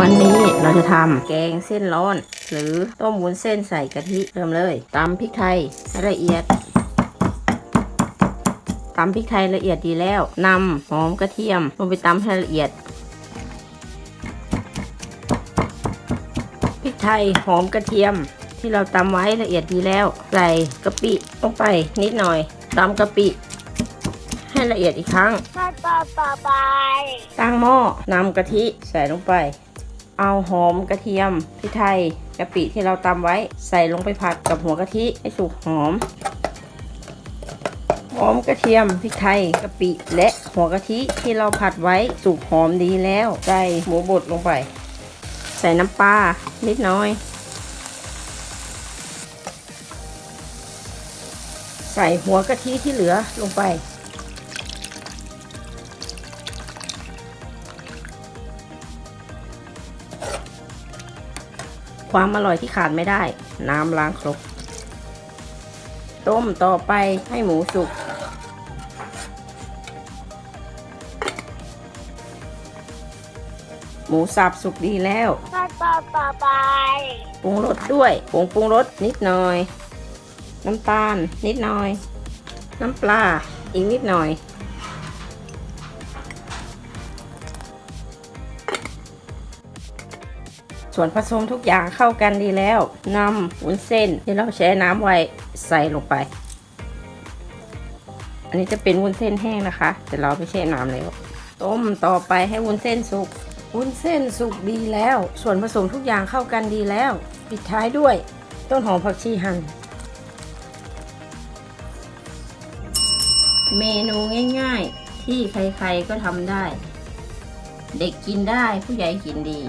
วันนี้เราจะทำแกงเส้นร้อน หรือต้มวุ้นเส้นใส่กะทิเริ่มเลยตำพริกไทยให้ละเอียดตำพริกไทยละเอียดดีแล้วนำหอมกระเทียมลงไปตำให้ละเอียดพริกไทยหอมกระเทียมที่เราตำไว้ละเอียดดีแล้ว ใส่กะปิลงไปนิดหน่อยตำกะปิให้ละเอียดอีกครั้งขั้นตอนต่อไปตั้งหม้อนำกะทิใส่ลงไป เอาหอมกระเทียมพริกไทยกะปิที่เราตำไว้ใส่ลงไปผัดกับหัวกะทิให้สุกหอม หอมกระเทียมพริกไทยกะปิและหัวกะทิที่เราผัดไว้สุกหอมดีแล้ว ใส่หมูบดลงไป ใส่น้ำปลานิดน้อย ใส่หัวกะทิที่เหลือลงไป ความอร่อยที่ขาดไม่ได้ น้ำล้างครก ต้มต่อไปให้หมูสุก หมูสับสุกดีแล้วขั้นตอนต่อไปปรุงรสด้วยผงปรุงรสนิดหน่อย น้ำตาลนิดหน่อย น้ำปลาอีกนิดหน่อย ส่วนผสมทุกอย่างเข้ากันดีแล้วนำวุ้นเส้นที่เราแช่น้ำไว้ใส่ลงไป อันนี้จะเป็นวุ้นเส้นแห้งนะคะ แต่เราไม่แช่น้ำแล้วต้มต่อไปให้วุ้นเส้นสุกวุ้นเส้นสุกดีแล้ว ส่วนผสมทุกอย่างเข้ากันดีแล้ว ปิดท้ายด้วย ต้นหอมผักชีหั่นเมนูง่าย ๆ ที่ใครๆก็ทำได้ เด็กกินได้ผู้ใหญ่กินดี